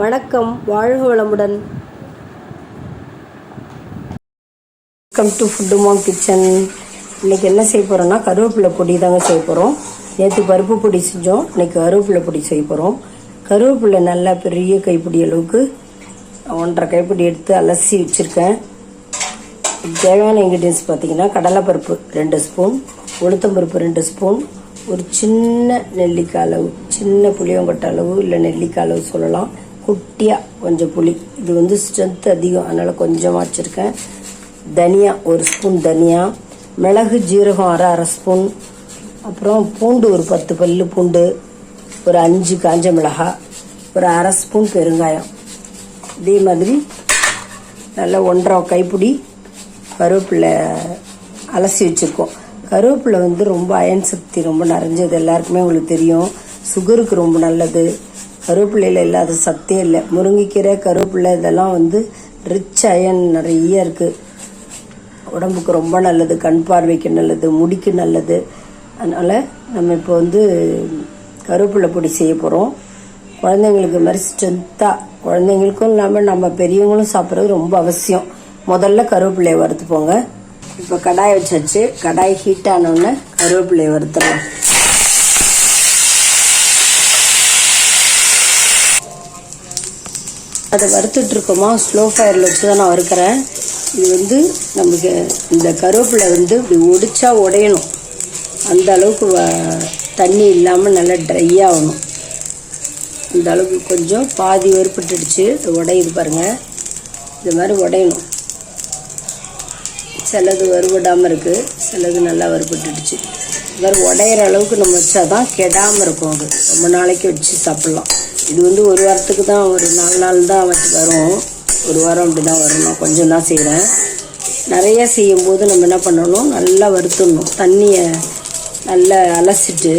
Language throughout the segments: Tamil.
வணக்கம் வாழ்க வளமுடன். Welcome to food mom kitchen இன்னைக்கு என்ன செய்ய போகிறோம்னா கருவேப்பிலை பொடி தாங்க செய்ய போகிறோம் நேற்று பருப்பு பொடி செஞ்சோம் இன்னைக்கு கருவேப்பிலை பொடி செய்ய போகிறோம் கருவேப்பிலை நல்லா பெரிய கைப்பிடி அளவுக்கு ஒன்றரை கைப்பிடி எடுத்து அலசி வச்சுருக்கேன். தேவையான இன்க்ரீடியன்ஸ் பார்த்தீங்கன்னா கடலைப்பருப்பு ரெண்டு ஸ்பூன் உளுத்தம்பருப்பு ரெண்டு ஸ்பூன் ஒரு சின்ன நெல்லிக்காய் அளவு சின்ன புளியங்கொட்டை அளவு இல்லை நெல்லிக்காய் அளவு சொல்லலாம். குட்டியாக கொஞ்சம் புளி. இது வந்து ஸ்ட்ரென்த் அதிகம். அதனால் கொஞ்சமாக வச்சுருக்கேன். தனியா ஒரு ஸ்பூன் தனியா. மிளகு ஜீரகம் அரை அரை ஸ்பூன் அப்புறம் பூண்டு ஒரு பத்து பல்லு பூண்டு. ஒரு அஞ்சு காஞ்ச மிளகா. ஒரு அரை ஸ்பூன் பெருங்காயம். இதே மாதிரி நல்லா ஒன்றரை கைப்பிடி கருவேப்பிலை அலசி வச்சுருக்கோம். கருவேப்பிலை வந்து ரொம்ப அயன் சக்தி ரொம்ப நிறைஞ்சது. எல்லாருக்குமே உங்களுக்கு தெரியும். சுகருக்கு ரொம்ப நல்லது. கருவேப்பிலையில் இல்லாத சத்தே இல்லை. முருங்கைக்கீரை கருவேப்பிள்ளை இதெல்லாம் வந்து ரிச் அயன் நிறைய இருக்குது உடம்புக்கு ரொம்ப நல்லது கண் பார்வைக்கு நல்லது முடிக்கு நல்லது. அதனால் நம்ம இப்போ வந்து கருவேப்பிள்ளை பொடி செய்ய போகிறோம் குழந்தைங்களுக்கு இது மாதிரி ஸ்ட்ரென்த்தாக குழந்தைங்களுக்கும் இல்லாமல் நம்ம பெரியவங்களும் சாப்பிட்றது ரொம்ப அவசியம். முதல்ல கருவேப்பிலையை வறுத்துப்போங்க. இப்போ கடாய் வச்சாச்சு. கடாய் ஹீட் ஆனோடனே கருவேப்பிலையை வறுத்துடலாம். அதை வறுத்துட்டு இருக்கோமா ஸ்லோ ஃபயரில் வச்சு தான் நான் வறுக்கிறேன். இது வந்து நமக்கு இந்த கருவேப்பிலை வந்து இப்படி ஒடிச்சா உடையணும். அந்த அளவுக்கு வ- தண்ணி இல்லாமல் நல்லா ட்ரை ஆகணும். இந்த அளவுக்கு கொஞ்சம் பாதி வறுப்பட்டுடுச்சு இது உடையுது பாருங்கள் இது மாதிரி உடையணும். சிலது வறுபடாமல் இருக்குது சிலது நல்லா வறுபட்டுடுச்சு இது மாதிரி உடையிற அளவுக்கு நம்ம வச்சா தான் கெடாமல் இருக்கும் அது. ரொம்ப நாளைக்கு வச்சு சாப்பிட்லாம். இது வந்து ஒரு வாரத்துக்கு தான் ஒரு நாலு நாள் தான் வச்சு வரும். ஒரு வாரம் அப்படி தான் வரணும். கொஞ்சம் தான் செய்கிறேன் நிறைய செய்யும்போது நம்ம என்ன பண்ணணும்? நல்லா வறுத்துடணும். தண்ணியை நல்லா அலசிட்டு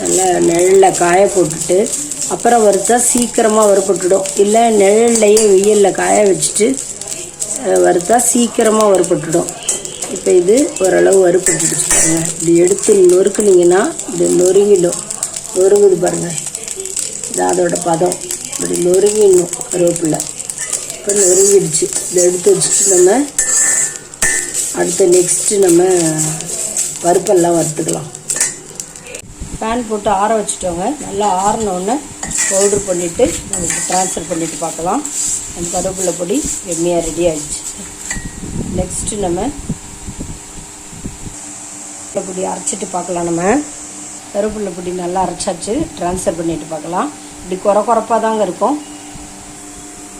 நல்லா நிழலில் காய போட்டுட்டு அப்புறம் வறுத்தா சீக்கிரமாக வறுபட்டுடும். இல்லை நிழல்லையே வெயிலில் காய வச்சுட்டு வறுத்தா சீக்கிரமாக வறுபட்டுடும். இப்போ இது ஓரளவு வறுபட்டுடுச்சு பாருங்கள் இப்படி எடுத்து நொறுக்குனிங்கன்னா இது நொறுங்கிடும். நொறுங்குது பாருங்கள் இதான் அதோட பதம். இப்படி நொறுங்கிடணும் கருவேப்பிலை. இப்போ நொறுங்கிடுச்சு. இதை எடுத்து வச்சுட்டு நம்ம அடுத்து நெக்ஸ்ட்டு நம்ம பருப்பெல்லாம் வறுத்துக்கலாம். பேன் போட்டு ஆற வச்சுட்டோங்க. நல்லா ஆறினோடனே பவுட்ரு பண்ணிவிட்டு நமக்கு ட்ரான்ஸ்ஃபர் பண்ணிவிட்டு பார்க்கலாம். நம்ம கருவேப்பிலை பொடி எம்மியாக ரெடி ஆகிடுச்சு நெக்ஸ்ட்டு நம்ம பொடி அரைச்சிட்டு பார்க்கலாம் நம்ம. கருவேப்பிலை பொடி நல்லா அரைச்சாச்சு. ட்ரான்ஸ்ஃபர் பண்ணிவிட்டு பார்க்கலாம். இப்படி குறை குறைப்பாக தாங்க இருக்கும்.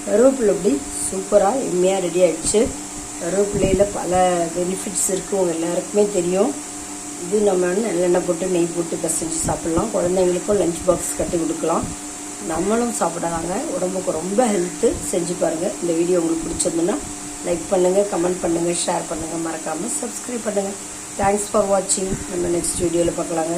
கருவேப்பிலை இப்படி சூப்பராக எம்மையாக ரெடி ஆகிடுச்சு கருவேப்பிலையில் பல பெனிஃபிட்ஸ் இருக்குது உங்கள் எல்லாருக்குமே தெரியும். இது நம்ம வந்து நல்லெண்ணெய் போட்டு நெய் போட்டு பிசைஞ்சு சாப்பிட்லாம். குழந்தைங்களுக்கும் லஞ்ச் பாக்ஸ் கட்டி கொடுக்கலாம். நம்மளும் சாப்பிடலாங்க. உடம்புக்கு ரொம்ப ஹெல்த்து செஞ்சு பாருங்கள் இந்த வீடியோ உங்களுக்கு பிடிச்சிருந்துன்னா லைக் பண்ணுங்கள் கமெண்ட் பண்ணுங்கள் ஷேர் பண்ணுங்கள் மறக்காமல் சப்ஸ்கிரைப் பண்ணுங்கள் தேங்க்ஸ் ஃபார் வாட்சிங் நம்ம நெக்ஸ்ட் வீடியோவில் பார்க்கலாங்க.